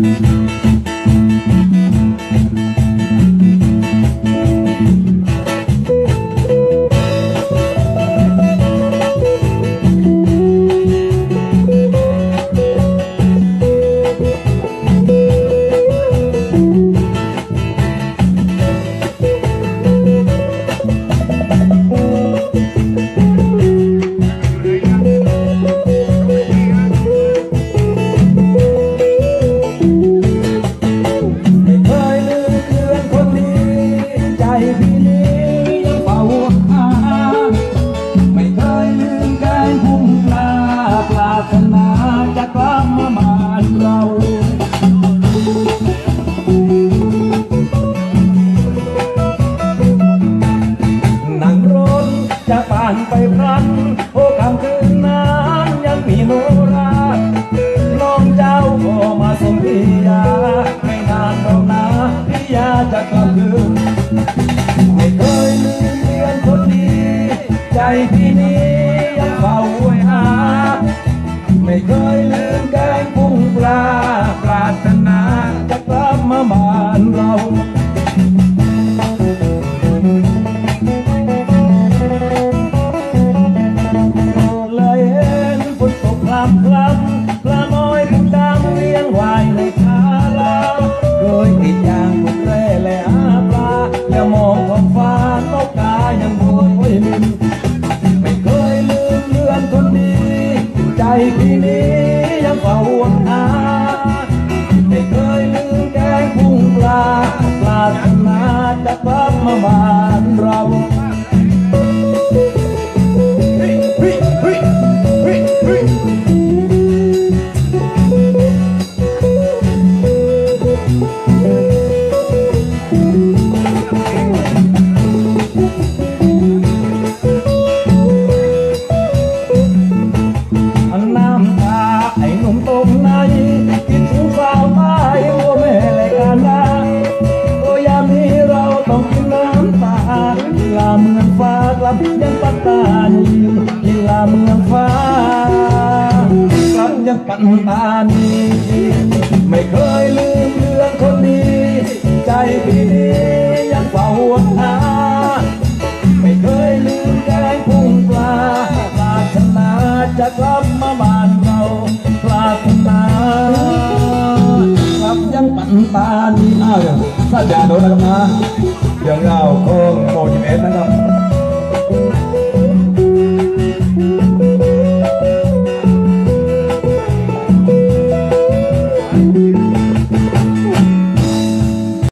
Música านไปพลันโอ้คำคืนนั้นยังมีโนราน้องเจ้าขอมาสมพิยาไม่นานหรอกนะพิยาจะกลับคืนไม่เคยลืมเรื่อนคนดี ใจที่นี้ยังเฝ้าไว้หาไม่เคยลืม ใจที่นี้ยังเฝ้าหวงหาไม่เคยลืมแกงกุ้งปลาปลาธนาจะกลับมาบ้านเรา กับยังปัตตานีลีลาเมืองฟ้ากลับยังปัตตานีไม่เคยลืมเรื่องคนดีใจพี่นี้ยังเฝ้าหวงหาไม่เคยลืมแกงกุ้งปลาปรารถนาจะกลับมาบ้านเราปรารถนากลับยังปันตานีอ้าวสัญญาโดนนะครับนะเรื่องราวของโม